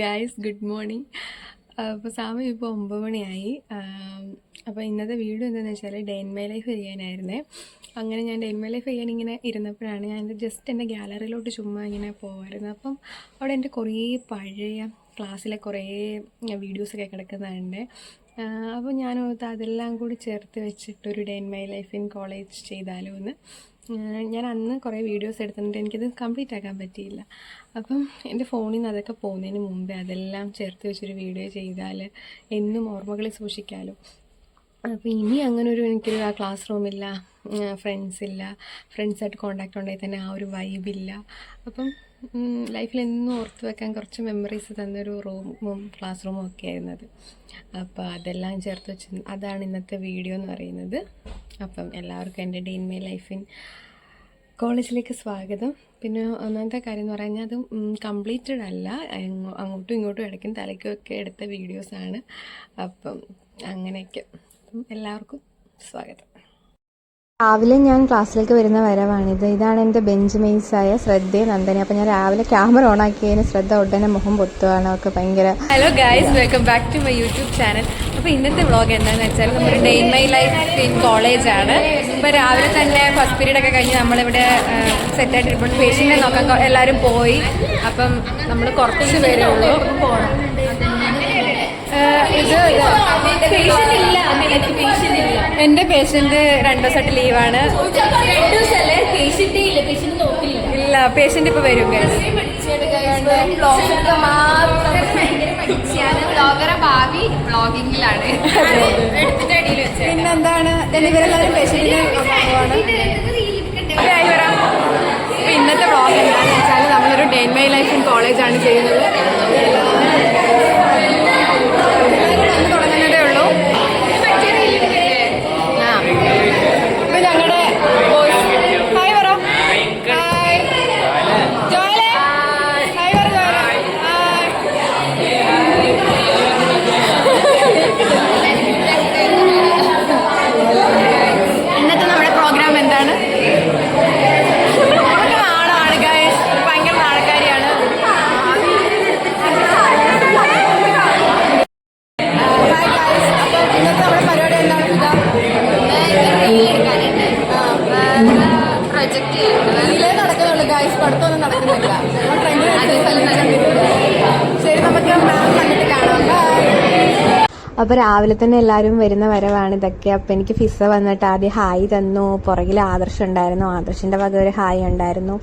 Guys good morning അപ്പോൾ സമയം ഇപ്പോൾ ഒമ്പത് മണിയായി. അപ്പോൾ ഇന്നത്തെ വീഡിയോ എന്താണെന്ന് വെച്ചാൽ ഡേ ഇൻ മൈ ലൈഫ് ചെയ്യാനായിരുന്നേ. അങ്ങനെ ഞാൻ ഡേ ഇൻ മൈ ലൈഫ് ചെയ്യാൻ ഇങ്ങനെ ഇരുന്നപ്പോഴാണ് ഞാൻ ജസ്റ്റ് എന്റെ ഗ്യാലറിയിലോട്ട് ചുമ്മാ ഇങ്ങനെ പോകാറുന്നത് അപ്പം അവിടെ എന്റെ കുറേ പഴയ ക്ലാസ്സിലെ കുറേ വീഡിയോസൊക്കെ കിടക്കുന്നുണ്ട് അപ്പോൾ ഞാൻ അതെല്ലാം കൂടി ചേർത്ത് വെച്ചിട്ട് ഒരു day in my life in college ചെയ്താലോ എന്ന് ഞാൻ അന്ന് കുറേ വീഡിയോസ് എടുത്തിട്ടുണ്ട്. എനിക്കത് കംപ്ലീറ്റ് ആക്കാൻ പറ്റിയില്ല. അപ്പം എന്റെ ഫോണിൽ നിന്ന് അതൊക്കെ പോകുന്നതിന് മുമ്പേ അതെല്ലാം ചേർത്ത് വെച്ചൊരു വീഡിയോ ചെയ്താൽ എന്നും ഓർമ്മകളിൽ സൂക്ഷിക്കാമല്ലോ അപ്പോൾ ഇനി അങ്ങനെ ഒരു എനിക്കൊരു ആ ക്ലാസ് റൂമില്ല ഫ്രണ്ട്സ് ഇല്ല ഫ്രണ്ട്സായിട്ട് കോണ്ടാക്റ്റ് ഉണ്ടായി തന്നെ ആ ഒരു വൈബില്ല അപ്പം ലൈഫിൽ എന്നും ഓർത്ത് വെക്കാൻ കുറച്ച് മെമ്മറീസ് തന്നൊരു റൂമും ക്ലാസ് റൂമും ഒക്കെ ആയിരുന്നത്. അപ്പോൾ അതെല്ലാം ചേർത്ത് വെച്ച് അതാണ് ഇന്നത്തെ വീഡിയോ എന്ന് പറയുന്നത്. അപ്പം എല്ലാവർക്കും എന്റെ ഡേ ഇൻ ലൈഫിൻ കോളേജിലേക്ക് സ്വാഗതം. പിന്നെ ഒന്നാമത്തെ കാര്യം എന്ന് പറഞ്ഞാൽ അത് കംപ്ലീറ്റഡ് അല്ല. അങ്ങോ- അങ്ങോട്ടും ഇങ്ങോട്ടും ഇടയ്ക്കും തലയ്ക്കും ഒക്കെ എടുത്ത വീഡിയോസാണ് അപ്പം അങ്ങനെയൊക്കെ. എല്ലാവർക്കും സ്വാഗതം. രാവിലെ ഞാൻ ക്ലാസ്സിലേക്ക് വരുന്ന വരവാണിത്. ഇതാണ് എന്റെ ബെഞ്ച് ആയ ശ്രദ്ധ നന്ദനി. അപ്പോൾ ഞാൻ രാവിലെ ക്യാമറ ഓൺ ആക്കിയതിന് ശ്രദ്ധ ഉടനെ മുഖം പൊത്തുവാണ്. ഒക്കെ ഭയങ്കര hello guys welcome back to my YouTube channel അപ്പോൾ ഇന്നത്തെ വ്ളോഗ് എന്താണെന്ന് വെച്ചാൽ നമ്മുടെ day my life in college ആണ്. ഇപ്പോൾ രാവിലെ തന്നെ ഫസ്റ്റ് പീരീഡ് ഒക്കെ കഴിഞ്ഞ് നമ്മളിവിടെ സെറ്റായിട്ട് ഇപ്പോൾ പേഷ്യന്റിനെ നോക്കാൻ എല്ലാവരും പോയി. അപ്പം നമ്മൾ കുറച്ച് പേരേ ഉള്ളൂ. പോകണം ഇത് എന്റെ പേഷ്യന്റ് രണ്ടു ദിവസമായിട്ട് ലീവാണ് ഇല്ല പേഷ്യന്റ് ഇപ്പൊ വരും പിന്നെന്താണ്? ഡെലിവറി അപ്പൊ ഇന്നത്തെ ബ്ലോഗ് എന്താണെന്ന് വെച്ചാൽ നമ്മളൊരു ഡേ മൈ ലൈഫ് ഇൻ കോളേജാണ് ചെയ്യുന്നത്. അപ്പോൾ രാവിലെ തന്നെ എല്ലാവരും വരുന്ന വരവാണ് ഇതൊക്കെ. അപ്പം എനിക്ക് ഫിസ വന്നിട്ട് ആദ്യം ഹായ് തന്നു. പുറകിൽ ആദർശ് ഉണ്ടായിരുന്നു. ആദർശിന്റെ വക ഒരു ഹായ് ഉണ്ടായിരുന്നു.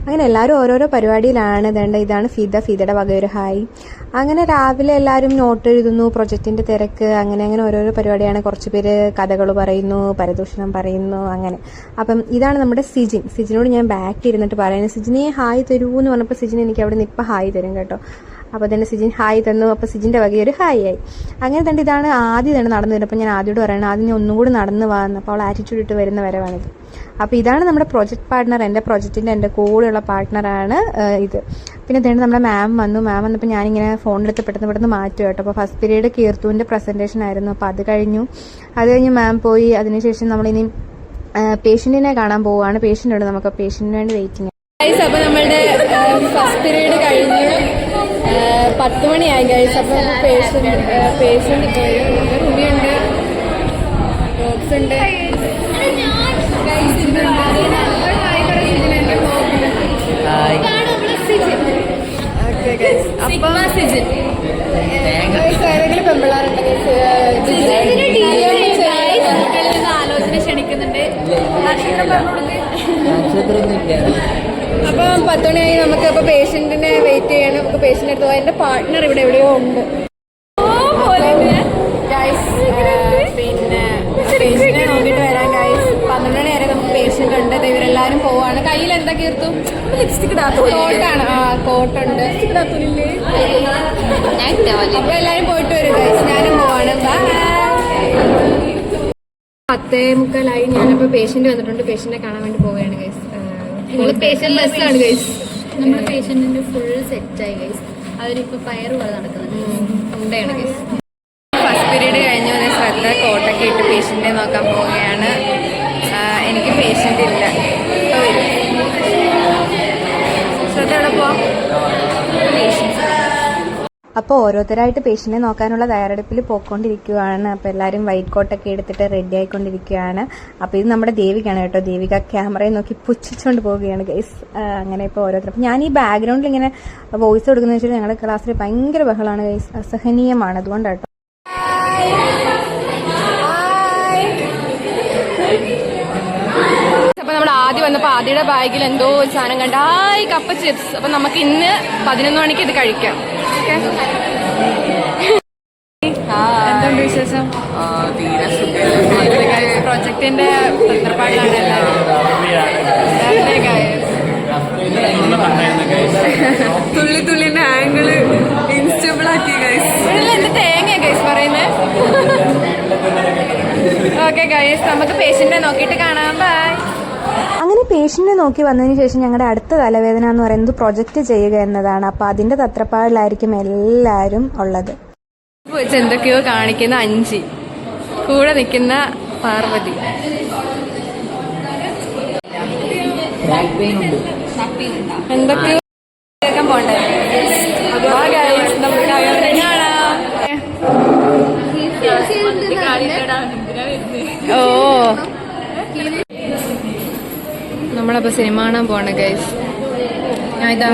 അങ്ങനെ എല്ലാവരും ഓരോരോ പരിപാടിയിലാണ്. ഇതേണ്ട ഇതാണ് ഫിദ. ഫിദയുടെ വക ഒരു ഹായ്. അങ്ങനെ രാവിലെ എല്ലാവരും നോട്ട് എഴുതുന്നു. പ്രൊജക്റ്റിന്റെ തിരക്ക്. അങ്ങനെ അങ്ങനെ ഓരോരോ പരിപാടിയാണ്. കുറച്ച് പേര് കഥകൾ പറയുന്നു പരദൂഷണം പറയുന്നു അങ്ങനെ. അപ്പം ഇതാണ് നമ്മുടെ സിജിൻ. സിജിനോട് ഞാൻ ബാക്കിൽ ഇരുന്നിട്ട് പറയുന്നത്. സിജിനെ ഹായ് തരൂ എന്ന് പറഞ്ഞപ്പോൾ സിജിൻ എനിക്ക് അവിടെ നിന്ന് ഇപ്പം ഹായ് തരും കേട്ടോ. അപ്പോൾ തന്നെ സിജിൻ ഹായ് തന്നു. അപ്പോൾ സിജിന്റെ വകയൊരു ഹായ് ആയി. അങ്ങനെ തന്നെ ഇതാണ് ആദ്യം തന്നെ നടന്നു വരുന്നത്. അപ്പോൾ ഞാൻ ആദ്യയോട് പറയണം ആദ്യം ഞാൻ ഒന്നും കൂടി നടന്നു വന്നു അപ്പോൾ അവൾ ആറ്റിറ്റ്യൂഡ് ഇട്ട് വരുന്ന വരവാണിത്. അപ്പോൾ ഇതാണ് നമ്മുടെ പ്രൊജക്ട് പാർട്ട്ണർ എന്റെ പ്രൊജക്റ്റിന്റെ എന്റെ കൂടെയുള്ള പാർട്ട്ണറാണ് ഇത്. പിന്നെ ഇതേണ്ട നമ്മുടെ മാം വന്നു. മാം വന്നപ്പോൾ ഞാനിങ്ങനെ ഫോണിലെടുത്ത് പെട്ടെന്ന് പെട്ടെന്ന് മാറ്റും കേട്ടോ. അപ്പോൾ ഫസ്റ്റ് പീരീഡ് കീർത്തുവിന്റെ പ്രസന്റേഷൻ ആയിരുന്നു. അപ്പോൾ അത് കഴിഞ്ഞു. അത് കഴിഞ്ഞ് മാം പോയി. അതിനുശേഷം നമ്മളിനി പേഷ്യന്റിനെ കാണാൻ പോവുകയാണ്. പേഷ്യന്റ് ഉണ്ട് നമുക്ക്. പേഷ്യന്റിന് വേണ്ടി വെയിറ്റിംഗ് അപ്പോൾ നമ്മളുടെ ഫസ്റ്റ് പീരീഡ് കഴിഞ്ഞു പത്ത് മണിയായി ഗൈസ് അപ്പോൾ പേഷ്യന്റ് ബോക്സ് ഉണ്ട് പെമ്പിള്ളാരുണ്ട് ആലോചന ക്ഷണിക്കുന്നുണ്ട് നക്ഷത്രം പറഞ്ഞു അപ്പം പത്ത് മണിയായി നമുക്ക് അപ്പോൾ പേഷ്യന്റിനെ വെയിറ്റ് ചെയ്യണം. നമുക്ക് പേഷ്യന്റ് എടുത്ത് പോകാം. എന്റെ പാർട്ട്ണർ ഇവിടെ എവിടെയോ ഉണ്ട്. പിന്നെ പേഷ്യന്റിനെ നോക്കിയിട്ട് വരാം ഗൈസ് പന്ത്രണ്ട് മണി വരെ നമുക്ക് പേഷ്യന്റ് ഉണ്ട്. ഇവരെല്ലാവരും പോവാണ്. കയ്യിൽ എന്താ കീർത്തും? ലിപ്സ്റ്റിക് കോട്ടാണ് ആ കോട്ടുണ്ട് ഞാൻ ഇട്ടാവല്ലേ അപ്പൊ എല്ലാരും പോയിട്ട് വരും ഗൈസ് ഞാനും പോവാണ്. പത്തേ മുക്കാലായി. ഞാനിപ്പോ പേഷ്യന്റ് വന്നിട്ടുണ്ട്. പേഷ്യന്റിനെ കാണാൻ വേണ്ടി പോവുകയാണ് നമ്മുടെ പേഷ്യന്റിന്റെ ഫുൾ സെറ്റായി ഗൈസ് അവരിപ്പോ പയറ് പോലെ നടക്കുന്നുണ്ട് ഗൈസ് ഫസ്റ്റ് പീരീഡ് കഴിഞ്ഞു ശ്രദ്ധ കോട്ടൊക്കെ ഇട്ട് പേഷ്യന്റിനെ നോക്കാൻ പോവുകയാണ്. എനിക്ക് പേഷ്യന്റ് ഇല്ല. അപ്പോൾ ഓരോരുത്തരായിട്ട് പേഷ്യന്റിനെ നോക്കാനുള്ള തയ്യാറെടുപ്പിൽ പോയിക്കൊണ്ടിരിക്കുകയാണ് അപ്പോൾ എല്ലാവരും വൈറ്റ് കോട്ടൊക്കെ എടുത്തിട്ട് റെഡി ആയിക്കൊണ്ടിരിക്കുകയാണ് അപ്പോൾ ഇത് നമ്മുടെ ദേവികയാണ് കേട്ടോ. ദേവിക ക്യാമറയെ നോക്കി പുച്ഛിച്ചുകൊണ്ട് പോവുകയാണ് ഗൈസ് അങ്ങനെ ഇപ്പോൾ ഓരോരുത്തർ. അപ്പോൾ ഞാൻ ഈ ബാക്ക്ഗ്രൗണ്ടിൽ ഇങ്ങനെ വോയിസ് കൊടുക്കുന്നത് വെച്ചാൽ ഞങ്ങളുടെ ക്ലാസ്സിൽ ഭയങ്കര ബഹളമാണ് ഗൈസ് അസഹനീയമാണ്. അതുകൊണ്ടാണ് ആദ്യം വന്നപ്പോൾ ആദ്യയുടെ ബാഗിൽ എന്തോ ഒരു സാധനം കണ്ട കപ്പ ചിപ്സ് അപ്പൊ നമുക്ക് ഇന്ന് പതിനൊന്ന് മണിക്ക് ഇത് കഴിക്കാം. ഓക്കെ. എന്തുണ്ട് വിശേഷം? പ്രൊജക്ടിന്റെ തത്രപ്പാടിലാണ് എല്ലാവരും. തുള്ളി തുള്ളിന്റെ ആംഗിൾ ഇൻസ്റ്റബിൾ ആക്കി ഗൈസ് എന്റെ തേങ്ങ ഗൈസ് പറയുന്നത് ഓക്കെ ഗൈസ് നമുക്ക് പേഷ്യന്റിനെ നോക്കിയിട്ട് കാണാം. ബൈ പേഷ്യന്റിനെ നോക്കി വന്നതിന് ശേഷം ഞങ്ങളുടെ അടുത്ത തലവേദന എന്ന് പറയുന്നത് പ്രൊജക്റ്റ് ചെയ്യുക എന്നതാണ്. അപ്പോൾ അതിന്റെ തത്രപ്പാടിലായിരിക്കും എല്ലാരും ഉള്ളത്. വെച്ച് എന്തൊക്കെയോ കാണിക്കുന്ന അഞ്ചി. കൂടെ നിൽക്കുന്ന പാർവതി. എന്തൊക്കെയോ പോണ്ടേ നമ്മളപ്പോ സിനിമ കാണാൻ പോണ ഗൈസ്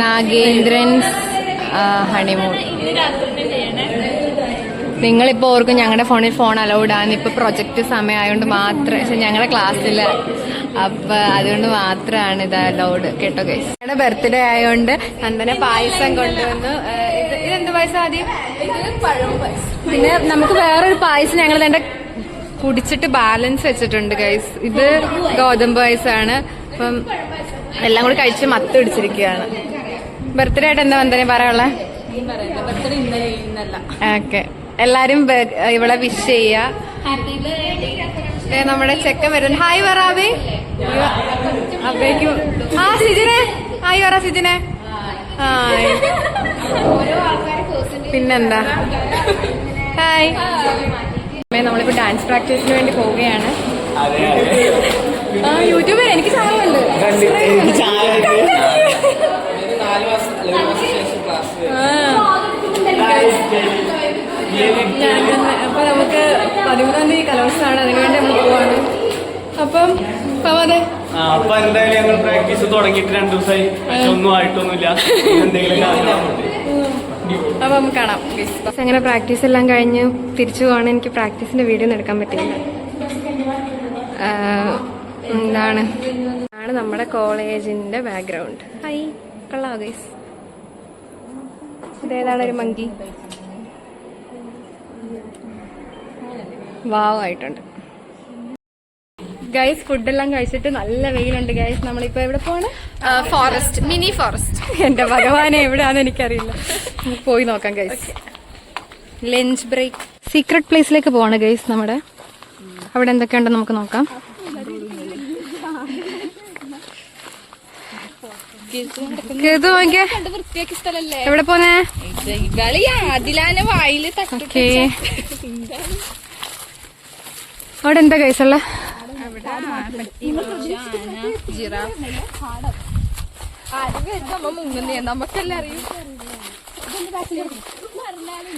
നാഗേന്ദ്രൻ ഹണിമൂൺ നിങ്ങളിപ്പോ ഓർക്കും ഞങ്ങളുടെ ഫോണിൽ ഫോൺ അലൗഡ് ആണ്. ഇപ്പൊ പ്രൊജക്ട് സമയമായതുകൊണ്ട് മാത്രം ഞങ്ങളുടെ ക്ലാസ്സിൽ അപ്പൊ അതുകൊണ്ട് മാത്രമാണ് ഇത് അലൗഡ് കേട്ടോ ഗൈസ് ഞങ്ങളുടെ ബർത്ത്ഡേ ആയതുകൊണ്ട് നന്ദന പായസം കൊണ്ടുവന്നു. ഇതെന്ത് പായസം ആദ്യം? പിന്നെ നമുക്ക് വേറൊരു പായസം ഞങ്ങൾ എന്റെ കുടിച്ചിട്ട് ബാലൻസ് വെച്ചിട്ടുണ്ട് ഗൈസ് ഇത് ഗോതമ്പ് പായസമാണ് അപ്പം എല്ലാം കൂടി കഴിച്ച് മത്ത് പിടിച്ചിരിക്കുകയാണ്. ബർത്ത്ഡേ ആയിട്ട് എന്താ വന്ദനെ പറയാനുള്ളത് ഓക്കെ. എല്ലാരും ഇവിടെ വിഷ് ചെയ്യുക. നമ്മുടെ ചെക്കൻ വരുന്നു. ഹായ് പറ അബേ അബേക്കും ആ സിജിനെ. ഹായ് പറ സിജിനെ. ഹായ് പിന്നെന്താ? ഹായ് നമ്മളിപ്പോ ഡാൻസ് പ്രാക്ടീസിന് വേണ്ടി പോവുകയാണ്. യൂട്യൂബിൽ എനിക്ക് ചാനലുണ്ട്. അപ്പൊ നമുക്ക് പതിമൂന്നാം തീയതി കലോത്സവമാണ് അതിനുവേണ്ടി നമ്മൾ പോവാണ്. അപ്പം പവാതെ ആ, അപ്പൊ എന്തായാലും ഞങ്ങൾ പ്രാക്ടീസ് തുടങ്ങിയിട്ട് രണ്ടു ദിവസമായി. ഒന്നും ആയിട്ടൊന്നുമില്ല. എന്തെങ്കിലും അപ്പൊ നമുക്ക് കാണാം. അങ്ങനെ പ്രാക്ടീസ് എല്ലാം കഴിഞ്ഞ് തിരിച്ചു പോവാണ് എനിക്ക് പ്രാക്ടീസിന്റെ വീഡിയോ ഒന്നും എടുക്കാൻ പറ്റില്ല. ആ, എന്താണ്? ആണ് നമ്മുടെ കോളേജിന്റെ ബാക്ക്ഗ്രൗണ്ട് ഹൈ കൊള്ളാ ഗൈസ്. ഇതേതാണ് ഒരു മങ്കി വാവ് ആയിട്ടുണ്ട്. ഗൈസ് ഫുഡെല്ലാം കഴിച്ചിട്ട് നല്ല വെയിലുണ്ട് ഗൈസ് നമ്മളിപ്പോ എവിടെ പോണ് ഫോറസ്റ്റ് മിനി ഫോറസ്റ്റ് എന്റെ ഭഗവാനെ എവിടെയാന്ന് എനിക്കറിയില്ല. പോയി നോക്കാം ഗൈസ് ലഞ്ച് ബ്രേക്ക് സീക്രട്ട് പ്ലേസിലേക്ക് പോവാണ് ഗൈസ് നമ്മുടെ. അവിടെ എന്തൊക്കെയുണ്ടെന്ന് നമുക്ക് നോക്കാം. സ്ഥലല്ലേ എവിടെ പോന്നേ? കളിയാ അതിലാനെ വായിൽ ഓക്കേ. അവിടെ എന്താ കൈസുള്ള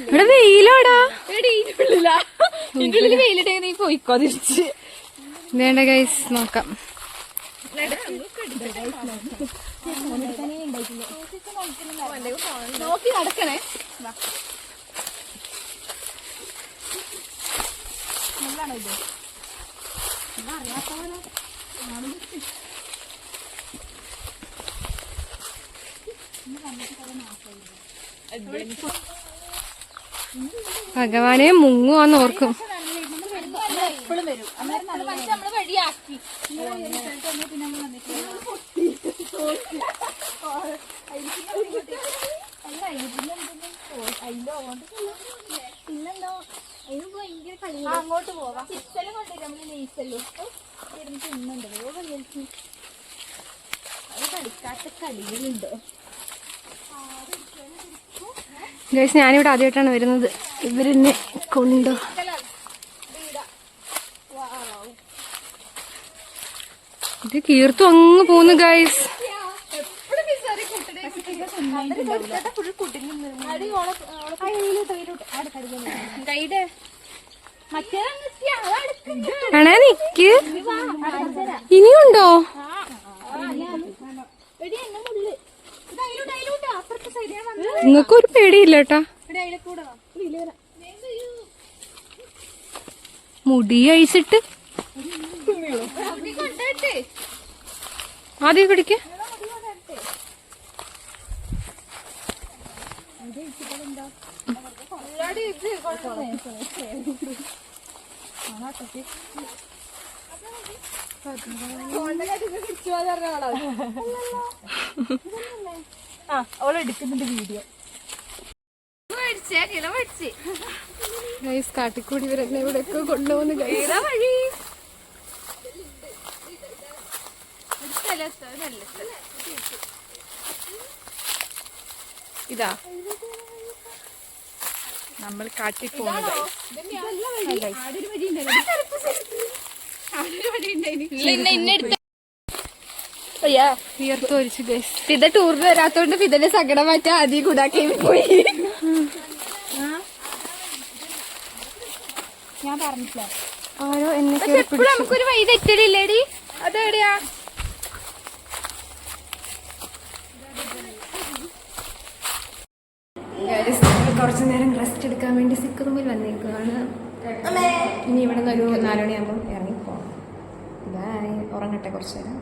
ഇവിടെ വെയിലോടാ. ഉള്ളിൽ വെയിലിട്ടേ നീ പോയിക്കോ തിരിച്ച് വേണ്ട ഗൈസ് നോക്കാം. നോക്കി നടക്കണേ ഭഗവാനെ മുങ്ങുവാന്ന് ഓർക്കും. നമ്മൾ വഴിയാക്കി. അങ്ങോട്ട് പോവാം ചിപ്സെല്ലാം കൊണ്ടില്ല നമ്മൾ നെയ്സല്ലോ കളിക്കാത്ത കളികളുണ്ടോ ഗൈസ് ഞാനിവിടെ ആദ്യമായിട്ടാണ് വരുന്നത്. ഇവരെന്നെ കൊണ്ടോ. ഇത് കീർത്തു അങ്ങ് പോന്നു ഗൈസ് എപ്പോഴും ഫുൾ കുട്ടിങ്ങി അടി ഓളെ ഓളെ ഗൈഡ് മറ്റേ ആണേ നിക്ക്. ഇനിയുണ്ടോ? നിങ്ങൾക്ക് ഒരു പേടിയില്ല കേട്ടാ മുടി അഴിച്ചിട്ട്. ആദ്യം പിടിക്ക. കിലോ മേടിച്ച് ഗൈസ് കാട്ടിക്കൂടി ഇവരെന്നെ ഇവിടെയൊക്കെ കൊണ്ടുപോകുന്നു ഗൈസ് വഴി? നല്ല സ്ഥലം? ഇതാ. നമ്മൾ കാട്ടി പോകുന്നത് വിയർത്ത് ഒലിച്ചു ഗൈസ് ഫിദ ടൂറിന് വരാത്തോണ്ട് ഫിതന്റെ സങ്കടം മാറ്റാ ആദ്യം കൂടാക്കി പോയി. ഞാൻ പറഞ്ഞിട്ടില്ല. ഓരോ എപ്പോഴും നമുക്കൊരു വഴി തെറ്റലില്ലേടി? അതെവിടെയാ? കുറച്ചു നേരം റെസ്റ്റ് എടുക്കാൻ വേണ്ടി സിക്ക് റൂമിൽ വന്നേക്കുകയാണ് ഇനി ഇവിടെ നിന്ന് ഒരു നാലുമണിയാകുമ്പോൾ ഇറങ്ങി പോകണം ബൈ ഉറങ്ങട്ടെ കുറച്ച് നേരം.